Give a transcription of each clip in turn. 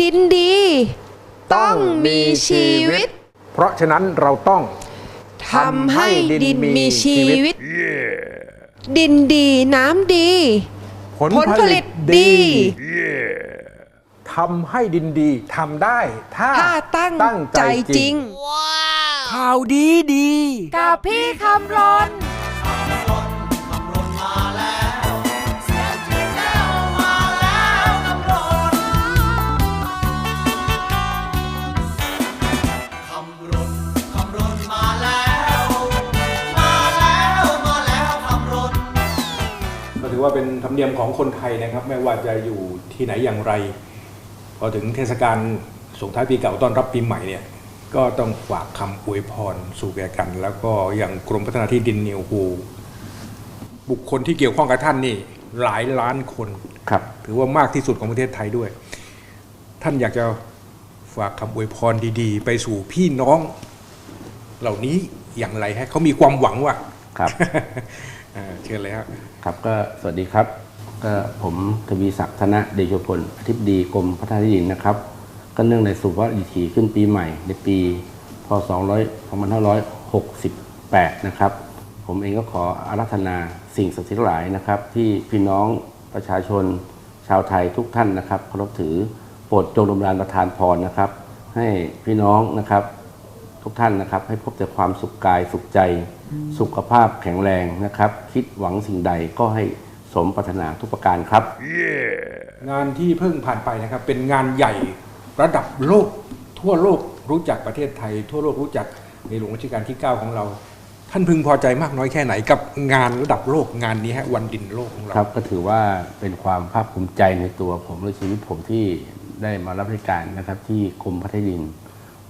ดินดี ต้องมีชีวิต เพราะฉะนั้นเราต้องทำให้ดินมีชีวิต ดินดีน้ำดี ผลผลผลิตดีทำให้ดินดีทำได้ถ้าถ้าตั้งใจจริงข่าวดีดี กับพี่คำรน เป็นธรรมเนียมของคนไทยนะครับ ไม่ว่าจะอยู่ที่ไหนอย่างไร พอถึงเทศกาลส่งท้ายปีเก่าต้อนรับปีใหม่เนี่ยก็ต้องฝากคำอวยพรสู่แก่กัน แล้วก็อย่างกรมพัฒนาที่ดินเนี่ยโอ้โหบุคคลที่เกี่ยวข้องกับท่านนี่หลายล้านคนครับ ถือว่ามากที่สุดของประเทศไทยด้วย ท่านอยากจะฝากคำอวยพรดีๆ ไปสู่พี่น้องเหล่านี้อย่างไรให้เขามีความหวังว่าครับอ่า เชิญเลยครับครับก็สวัสดีครับก็ผมทวีศักดิ์ธนะเดชพลอธิบดีกรมพัฒนาที่ดินนะครับ ก็เนื่องในสุภาพดีถีขึ้นปีใหม่ ในปีพศ2568 นะครับ ผมเองก็ขออารัธนาสิ่งศักดิ์สิทธิ์หลายนะครับ ที่พี่น้องประชาชนชาวไทยทุกท่านนะครับเคารพถือโปรดจงดลราณประทานพรนะครับ ให้พี่น้องนะครับ ทุกท่านนะครับ ให้พบแต่ความสุขกายสุขใจ สุขภาพแข็งแรงนะครับ คิดหวังสิ่งใดก็ให้สมปรารถนาทุกประการครับ งานที่เพิ่งผ่านไปนะครับ เป็นงานใหญ่ระดับโลก ทั่วโลกรู้จักประเทศไทย ทั่วโลกรู้จักในหลวงรัชกาลที่ 9 ของเรา ท่านพึงพอใจมากน้อยแค่ไหนกับงานระดับโลกงานนี้ฮะวันดินโลกของเราครับก็ถือว่าเป็นความภาคภูมิใจในตัวผมและชีวิตผมที่ได้มารับราชการนะครับที่กรมพัฒนาดิน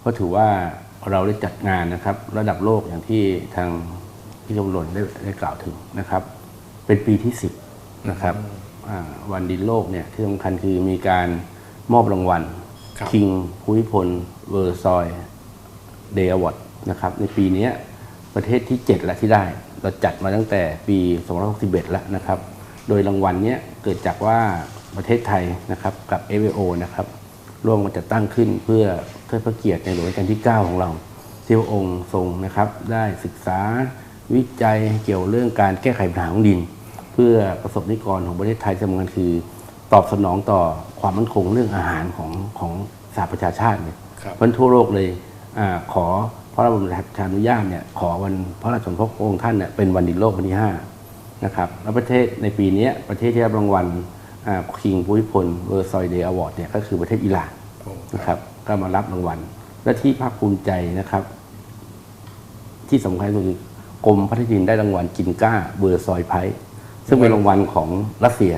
เพราะถือว่า เราได้จัดงานนะครับ ระดับโลกอย่างที่ทางพี่ชมรนได้ได้กล่าวถึงนะครับ เป็นปีที่ 10 นะครับอ่าวันดินโลกเนี่ยที่สำคัญคือมีการมอบรางวัลครับคิงภูมิพลเวอร์ซอยเดย์อวอร์ดนะครับ ในปีเนี้ยประเทศที่ 7 แล้วที่ได้ เราจัดมาตั้งแต่ปี2561 แล้วนะครับ โดยรางวัลเนี้ยเกิดจากว่าประเทศไทยนะครับกับ FAO นะครับ ร่วมกันจัดตั้งขึ้นเพื่อ เทิดพระเกียรติในหลวงรัชกาลที่ 9 ของเราที่พระองค์ทรงนะครับได้ศึกษาวิจัยเกี่ยวเรื่องการแก้ไขปัญหาของดิน เพื่อประสบนิกรของประเทศไทยสำคัญคือ ตอบสนองต่อความมั่นคงเรื่องอาหารของของสหประชาชาติเนี่ยครับเพราะฉะนั้นทั่วโลกเลยอาขอพระบรมราชานุญาตเนี่ยขอวันพระราชสมภพพระองค์ท่านเนี่ยเป็นวันดินโลกวันที่5นะครับแล้วประเทศในปีเนี้ยประเทศที่รับรางวัลคิงภูมิพลเวอร์ซอยเดย์อวอร์ดเนี่ยก็คือประเทศอิหร่านโอ้นะครับ ก็มารับรางวัล และที่ภาคภูมิใจนะครับ ที่สำคัญก็คือกรมพัฒนาดินได้รางวัลกินก้าเบอร์ซอยไพรส์ซึ่งเป็นรางวัลของรัสเซีย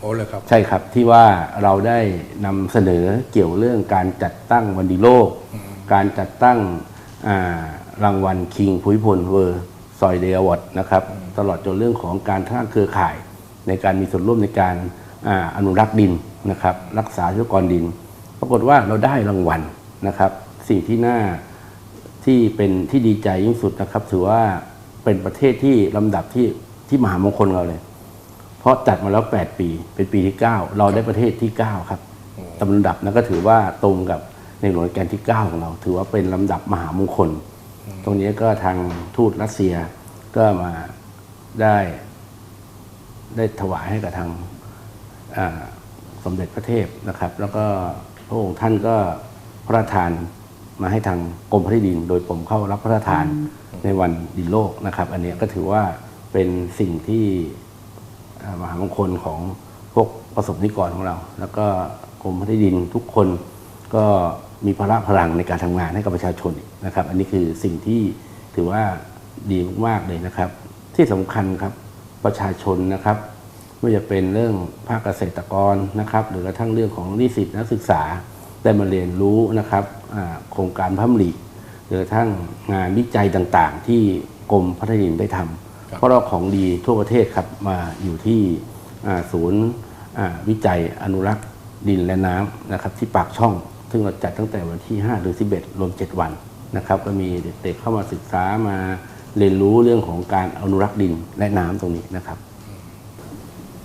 โอ้เลยครับ ใช่ครับที่ว่าเราได้นำเสนอเกี่ยวเรื่องการจัดตั้งวันดีโลก การจัดตั้งอ่ารางวัลคิงภูมิพลเวอร์ซอยเดอวอร์ดนะครับตลอดจนเรื่องของการสร้างเครือข่าย ในการมีส่วนร่วมในการอาอนุรักษ์ดินนะครับ รักษาทรัพยากรดินปรากฏว่าเราได้รางวัลนะครับสิ่งที่น่าที่เป็นที่ดีใจยิ่งสุดนะครับ ถือว่าเป็นประเทศที่ลำดับที่ที่มหามงคลเราเลย เพราะจัดมาแล้ว 8 ปี เป็นปีที่ 9 เราได้ประเทศที่ 9 ครับตำลำดับนั้นก็ถือว่าตรงกับในหลวงรัชกาลที่ 9 ของเรา ถือว่าเป็นลำดับมหามงคล ตรงนี้ก็ทางทูตรัสเซียก็มาได้ได้ถวายให้กับทางสมเด็จพระเทพนะครับ แล้วก็ พระองค์ท่านก็พระราชทานมาให้ทางกรมพระที่ดิน โดยผมเข้ารับพระราชทานในวันดินโลกนะครับ อันเนี้ยก็ถือว่าเป็นสิ่งที่อ่ามหามงคลของพวกประสบนิกรของเรา แล้วก็กรมพระที่ดินทุกคนก็มีพละพลังในการทำงานให้กับประชาชนอีกนะครับ อันนี้คือสิ่งที่ถือว่าดีมากๆเลยนะครับ ที่สำคัญครับประชาชนนะครับ ไม่ว่าจะเป็นเรื่องภาคเกษตรกรนะครับ หรือกระทั่งเรื่องของนิสิตนักศึกษาได้มาเรียนรู้นะครับอ่าโครงการพัมลีหรือกระทั่งงานวิจัยต่างๆ ที่กรมพัฒนาดินได้ทำเพราะเราของดีทั่วประเทศครับมาอยู่ที่อ่าศูนย์อ่าวิจัยอนุรักษ์ดินและน้ำนะครับที่ปากช่อง ซึ่งเราจัดตั้งแต่วันที่5หรือ11 รวม 7 วันนะครับ ก็มีเด็กๆเข้ามาศึกษามาเรียนรู้เรื่องของการอนุรักษ์ดินและน้ำตรงนี้นะครับ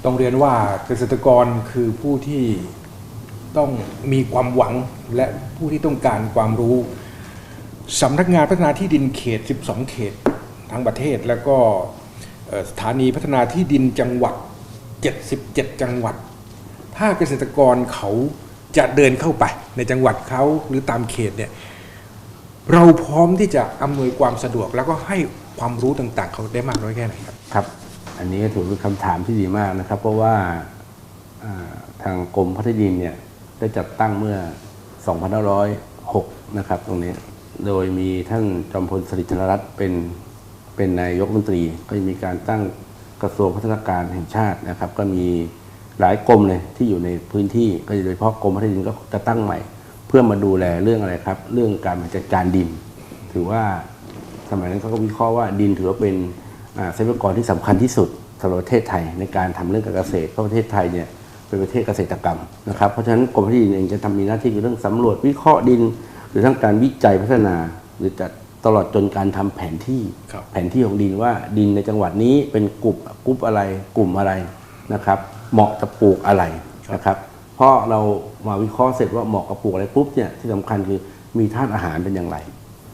ต้องเรียนว่าเกษตรกรคือผู้ที่ต้องมีความหวังและผู้ที่ต้องการความรู้สำนักงานพัฒนาที่ดินเขต 12 เขตทั้งประเทศ แล้วก็สถานีพัฒนาที่ดินจังหวัด 77 จังหวัด ถ้าเกษตรกรเขาจะเดินเข้าไปในจังหวัดเขาหรือตามเขตเนี่ยเราพร้อมที่จะอำนวยความสะดวกแล้วก็ให้ความรู้ต่างๆ เขาได้มากน้อยแค่ไหนครับครับ อันนี้ถือเป็นคำถามที่ดีมากนะครับ เพราะว่าทางกรมพัฒนดินเนี่ยได้จัดตั้งเมื่อ 2506 นะครับ ตรงนี้ โดยมีท่านจอมพลสฤษดิ์ธนรัตน์เป็นเป็นนายกรัฐมนตรี ก็จะมีการตั้งกระทรวงพัฒนาการแห่งชาตินะครับ ก็มีหลายกรมเลยที่อยู่ในพื้นที่ก็โดยเฉพาะกรมพัฒนดินก็จะตั้งใหม่ เพื่อมาดูแลเรื่องอะไรครับ เรื่องการจัดการดิน ถือว่าสมัยนั้นเขาก็วิเคราะห์ว่าดินถือว่าเป็น ทรัพยากรที่สำคัญที่สุดสำหรับประเทศไทยในการทำเรื่องการเกษตรเพราะประเทศไทยเนี่ยเป็นประเทศเกษตรกรรมนะครับเพราะฉะนั้นกรมพัฒนาดินเองจะทำมีหน้าที่คือเรื่องสำรวจวิเคราะห์ดิน หรือทั้งการวิจัยพัฒนา หรือจะตลอดจนการทำแผนที่ครับแผนที่ของดินว่าดินในจังหวัดนี้เป็นกลุ่มกลุ่มอะไรกลุ่มอะไรนะครับ เหมาะจะปลูกอะไรนะครับเพราะเรามาวิเคราะห์เสร็จว่าเหมาะกับปลูกอะไรปุ๊บเนี่ยที่สำคัญคือมีธาตุอาหารเป็นอย่างไร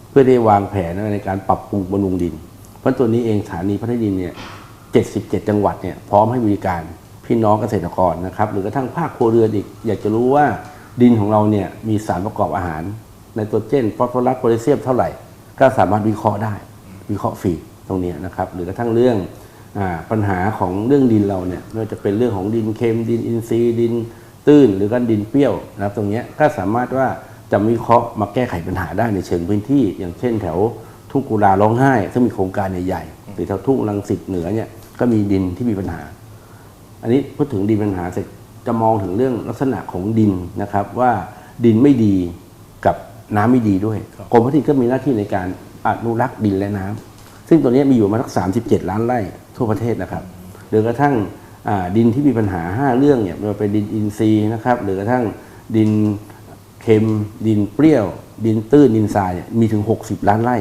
เพื่อได้วางแผนในการปรับปรุงบำรุงดิน เพราะตัวนี้เองสถานีพัฒนาดินเนี่ย77 จังหวัดเนี่ยพร้อมให้บริการพี่น้องเกษตรกรนะครับ หรือกระทั่งภาคครัวเรือนอีก อยากจะรู้ว่าดินของเราเนี่ยมีสารประกอบอาหารไนโตรเจนฟอสฟอรัสโพแทสเซียมเท่าไหร่ ก็สามารถวิเคราะห์ได้ วิเคราะห์ฟรีตรงเนี้ยนะครับ หรือกระทั่งเรื่องอปัญหาของเรื่องดินเราเนี่ยไม่ว่าจะเป็นเรื่องของดินเค็มดินอินทรีย์ดินตื้น หรือก็ดินเปรี้ยวนะครับตรงเนี้ยก็สามารถว่าจะวิเคราะห์มาแก้ไขปัญหาได้ในเชิงพื้นที่ อย่างเช่นแถว ทุ่งกุลาร้องไห้ ซึ่งมีโครงการใหญ่ๆหรือแถวทุ่งลังสิตเหนือเนี่ยก็มีดินที่มีปัญหา อันนี้พูดถึงดินปัญหาเสร็จจะมองถึงเรื่องลักษณะของดินนะครับ ว่าดินไม่ดีกับน้ำไม่ดีด้วยกรมพัฒนาดินก็มีหน้าที่ในการอนุรักษ์ดินและน้ำซึ่งตัวนี้มีอยู่มาทั้ง37 ล้านไร่ทั่วประเทศนะครับหรือกระทั่งอ่าดินที่มีปัญหา 5 เรื่องเนี่ยไม่ว่าเป็นดินอินทรีย์นะครับหรือกระทั่งดินเค็มดินเปรี้ยว ดินตื้นดินทรายเนี่ยมีถึง 60 ล้านไร่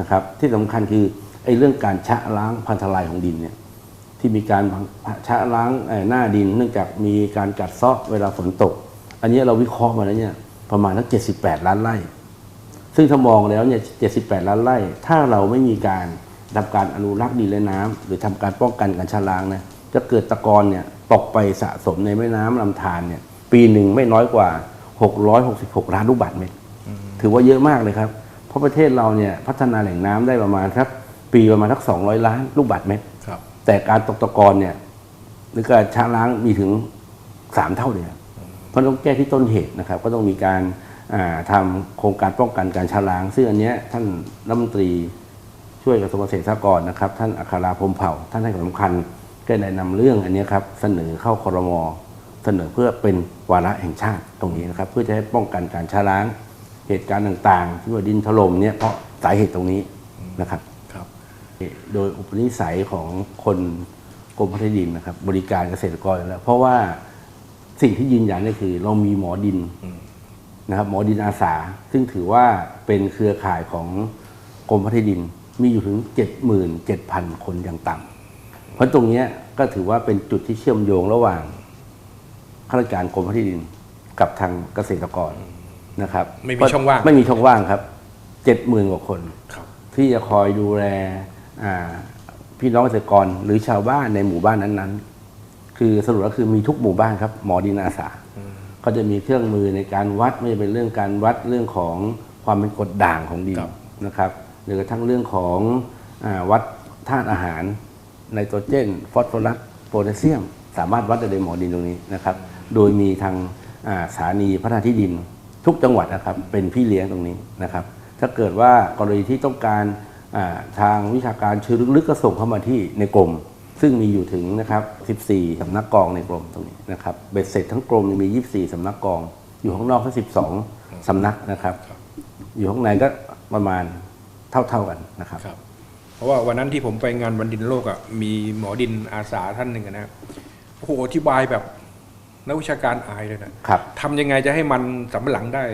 นะครับที่สำคัญคือไอ้เรื่องการชะล้างพันธลายของดินเนี่ยที่มีการชะล้างหน้าดิน เนื่องจากมีการกัดเซาะเวลาฝนตก อันนี้เราวิเคราะห์มาแล้วเนี่ยประมาณทั้ง78 ล้านไร่ ซึ่งถ้ามองแล้วเนี่ย78 ล้านไร่ ถ้าเราไม่มีการทำการอนุรักษ์ดินและน้ำหรือทำการป้องกันการชะล้างนะจะเกิดตะกอนเนี่ยตกไปสะสมในแม่น้ำลำธารเนี่ยปีหนึ่งไม่น้อยกว่า 666 ล้านลูกบาศก์เมตร ถือว่าเยอะมากเลยครับ ราะประเทศเราเนี่ยพัฒนาแหล่งน้ำได้ประมาณครับปีประมาณสัก200ล้านลูกบาศก์เมตรครับแต่การตกตะกอนเนี่ยหรือการชะล้างมีถึงสามเท่าเลยครับเพราะต้องแก้ที่ต้นเหตุนะครับ ก็ต้องมีการอ่าทำาโครงการป้องกันการชะล้าง ซึ่งอันเนี้ยท่านรัฐมนตรีช่วยกระทรวงเกษตรและสหกรณ์นะครับ ท่านอัคราพรหมเผ่า ท่านให้ความสำคัญก็ได้นำเรื่องอันเนี้ยครับเสนอเข้าครมเสนอเพื่อเป็นวาระแห่งชาติตรงนี้นะครับ เพื่อจะให้ป้องกันการชะล้าง เหตุการณ์ต่างๆ ที่ว่าดินถล่มเนี่ยเพราะสาเหตุตรงนี้นะครับครับ โดยอุปนิสัยของคนกรมพัฒนาดินนะครับ บริการเกษตรกรอยู่แล้ว เพราะว่าสิ่งที่ยืนยันก็คือ เรามีหมอดินนะครับหมอดินอาสา ซึ่งถือว่าเป็นเครือข่ายของกรมพัฒนาดินมีอยู่ถึง 77,000 คนอย่างต่ำเพราะตรงเนี้ยก็ถือว่าเป็นจุดที่เชื่อมโยงระหว่างข้าราชการกรมพัฒนาดินกับทางเกษตรกร นะครับไม่มีช่องว่าง ไม่มีช่องว่างครับ70,000กว่าคนครับที่จะคอยดูแลอ่าพี่น้องเกษตรกรหรือชาวบ้านในหมู่บ้านนั้นๆ คือสรุปแล้วคือมีทุกหมู่บ้านครับ หมอดินอาสาก็จะมีเครื่องมือในการวัดไม่ว่าจะเป็นเรื่องการวัดเรื่องของความเป็นกรดด่างของดินครับนะครับหรือกระทั่งเรื่องของอาวัดธาตุอาหารไนโตรเจน ฟอสฟอรัสโพแทสเซียม สามารถวัดได้ในหมอดินตรงนี้นะครับ โดยมีทางอ่าสถานีพัฒนาที่ดิน ทุกจังหวัดนะครับเป็นพี่เลี้ยงตรงนี้นะครับ ถ้าเกิดว่ากรณีที่ต้องการทางวิชาการเชิงลึกๆก็ส่งเข้ามาที่ในกรม ซึ่งมีอยู่ถึงนะครับ 14 สำนักกองในกรมตรงนี้นะครับเบ็ดเสร็จทั้งกรมมี 24 สำนักกอง อยู่ข้างนอกก็12 สำนักนะครับ อยู่ข้างในก็ประมาณเท่าๆกันนะครับรบเพราะว่าวันนั้นที่ผมไปงานวันดินโลกอะมีหมอดินอาสาท่านหนึ่งนะโอ้โหอธิบายแบบ นักวิชาการอายเลยนะครับทำยังไงจะให้มันสำปะหลังได้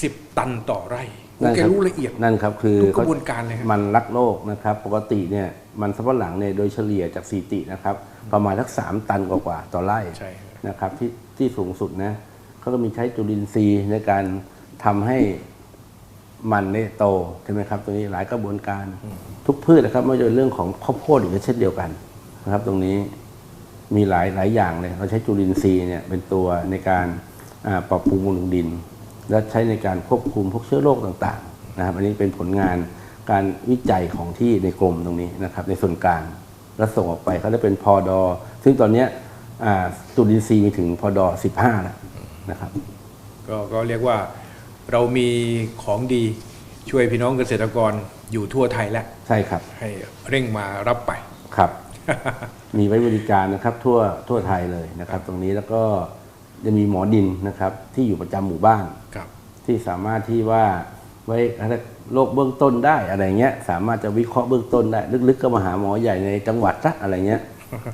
สิบตันต่อไร่โอ้นั่นแกครับรู้ละเอียดนั่นครับคือทุกกระบวนการเลยครับมันรักโลกนะครับ ปกติเนี่ยมันสำปะหลังเนี่ยโดยเฉลี่ยจากสีตินะครับประมาณสักสามตันกว่าๆต่อไร่ใช่ครับนะครับที่ที่สูงสุดนะเขาก็มีใช้จุลินทรีย์ในการทำให้มันเนี่ยโตใช่ไหมครับ ตรงนี้หลายกระบวนการทุกพืชนะครับไม่ว่าจะเป็นเรื่องของข้าวโพดอีกก็เช่นเดียวกันนะครับ ตรงนี้ มีหลายหลายอย่างเลยเราใช้จุลินทรีย์เนี่ยเป็นตัวในการอ่าปรับปรุงบำรุงดิน และใช้ในการควบคุมพวกเชื้อโรคต่างๆนะครับอันนี้เป็นผลงานการวิจัยของที่ในกรมตรงนี้นะครับในส่วนกลางแล้วส่งออกไปเขาได้เป็นพอดอ ซึ่งตอนเนี้ยอ่าจุลินทรีย์มีถึงพอดอ 15แล้วนะครับก็ก็เรียกว่าเรามีของดีช่วยพี่น้องเกษตรกรอยู่ทั่วไทยแล้ว ใช่ครับ ให้เร่งมารับไปครับ มีไว้บริการนะครับทั่วทั่วไทยเลยนะครับ ตรงนี้แล้วก็จะมีหมอดินนะครับ ที่อยู่ประจำหมู่บ้านครับ ที่สามารถที่ว่าไว้โรคเบื้องต้นได้อะไรเงี้ย สามารถจะวิเคราะห์เบื้องต้นได้ ลึกๆก็มาหาหมอใหญ่ในจังหวัดซะอะไรเงี้ย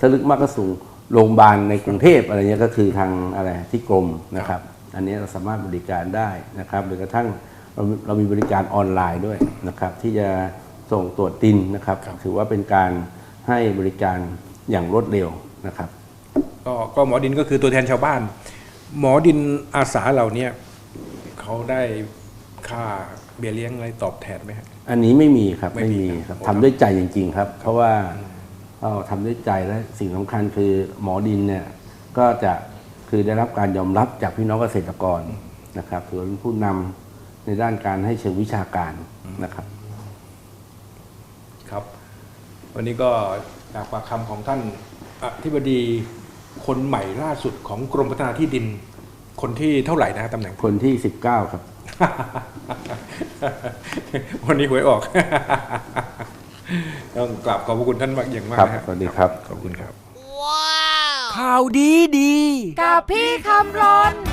ถ้าลึกมากก็ส่งโรงพยาบาลในกรุงเทพอะไรเงี้ยก็คือทางอะไรที่กรมนะครับ อันนี้เราสามารถบริการได้นะครับหรือกระทั่งเราเรามีบริการออนไลน์ด้วยนะครับ ที่จะส่งตรวจดินนะครับ ถือว่าเป็นการ ให้บริการอย่างรวดเร็วนะครับก็ก็หมอดินก็คือตัวแทนชาวบ้าน หมอดินอาสาเหล่าเนี้ยเขาได้ค่าเบี้ยเลี้ยงอะไรตอบแทนไหมฮะอันนี้ไม่มีครับไม่ไม่มีมีครับครับทำด้วยใจจริง ๆ ครับ เพราะว่าเราทำด้วยใจและสิ่งสำคัญคือหมอดินเนี่ยก็จะคือได้รับการยอมรับจากพี่น้องเกษตรกรนะครับถือว่าเป็นผู้นำในด้านการให้เชิงวิชาการนะครับ ครับ วันนี้ก็จากปากคำของท่านอธิบดีคนใหม่ล่าสุดของกรมพัฒนาที่ดิน คนที่เท่าไหร่นะฮะตำแหน่งคนที่ 19 ครับ วันนี้หวยออก ต้องกราบขอบพระคุณท่านมากอย่างมากครับนะฮะสวัสดีครับ ขอบคุณครับ ข่าวดีดี กับพี่คำรน